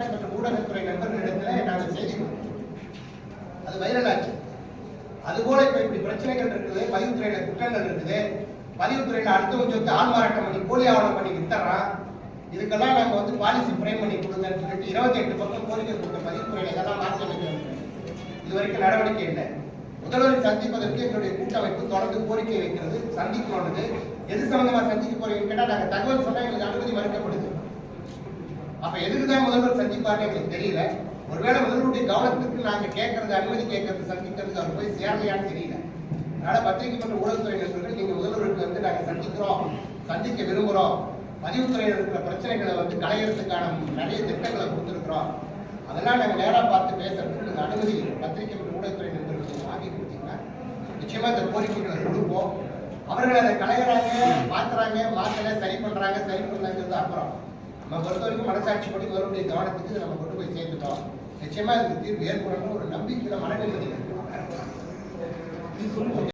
மற்றும் ஊடகத்துறை நண்பர்களிடத்துல நாங்கள் செய்தி கொடுத்தோம். அது வைரல் ஆச்சு. அதுபோல இப்ப இப்படி பிரச்சனைகள் இருக்குது பதிவுத்துறையில குற்றங்கள் இருக்குது. பதிவுத்துறையில அடுத்தவங்க சொத்து ஆள்மாறாட்டம் பண்ணி போலி ஆவணம் பண்ணி வித்தர்றான் இதுக்கெல்லாம் நாங்க வந்து பாலிசி ஃப்ரேம் பண்ணி கொடுங்கன்னு சொல்லிட்டு இருபத்தி எட்டு பக்கம் கோரிக்கை கொடுத்த பதிவுத்துறையில இதெல்லாம் மாற்றி அமைக்கணும் இது வரைக்கும் நடவடிக்கை இல்லை. முதல்வரை சந்திப்பதற்கு எங்களுடைய கூட்டமைப்பு தொடர்ந்து கோரிக்கை வைக்கிறது சந்திக்கணும்னது எது சம்பந்தமா சந்திக்க போறீங்கன்னு கேட்டா நாங்க தகவல் சொன்னா எங்களுக்கு அனுமதி மறுக்கப்படுது அப்ப எதுக்குதான் முதல்வர் சந்திப்பாருன்னு எங்களுக்கு தெரியல? ஒருவேளை முதல்வருடைய கவனத்துக்கு நாங்க கேட்கறது அனுமதி கேட்கறது சந்திக்கிறதுக்கு அவர் போய் சேரலையான்னு தெரியல. அதனால பத்திரிகை மற்றும் ஊடகத்துறை நண்பர்கள் நீங்க முதல்வருக்கு வந்து நாங்க சந்திக்கிறோம் சந்திக்க விரும்புகிறோம் பதிவுத்துறையில் இருக்கிற பிரச்சனைகளை வந்து களையறதுக்கான நிறைய திட்டங்களை கொடுத்துருக்குறோம். அதெல்லாம் நாங்கள் நேராக பார்த்து பேசுறதுக்கு நீங்கள் அனுமதி பத்திரிகை மற்றும் ஊடகத்துறை நண்பர்கள் வாங்கி கொடுத்தீங்கன்னா நிச்சயமாக இந்த கோரிக்கைகளை கொடுப்போம். அவர்கள் அதை களையிறாங்க மாற்றுறாங்க மாற்றலை சரி பண்ணுறாங்க சரி பண்ணுறாங்கிறது அப்புறம். நம்ம பொறுத்த வரைக்கும் மனசாட்சிப்படி முதலுடைய கவனத்துக்கு நம்ம கொண்டு போய் சேர்த்துட்டோம். நிச்சயமா இதுக்கு தீர்வு ஏற்படணும் ஒரு நம்பிக்கையில மனநிலை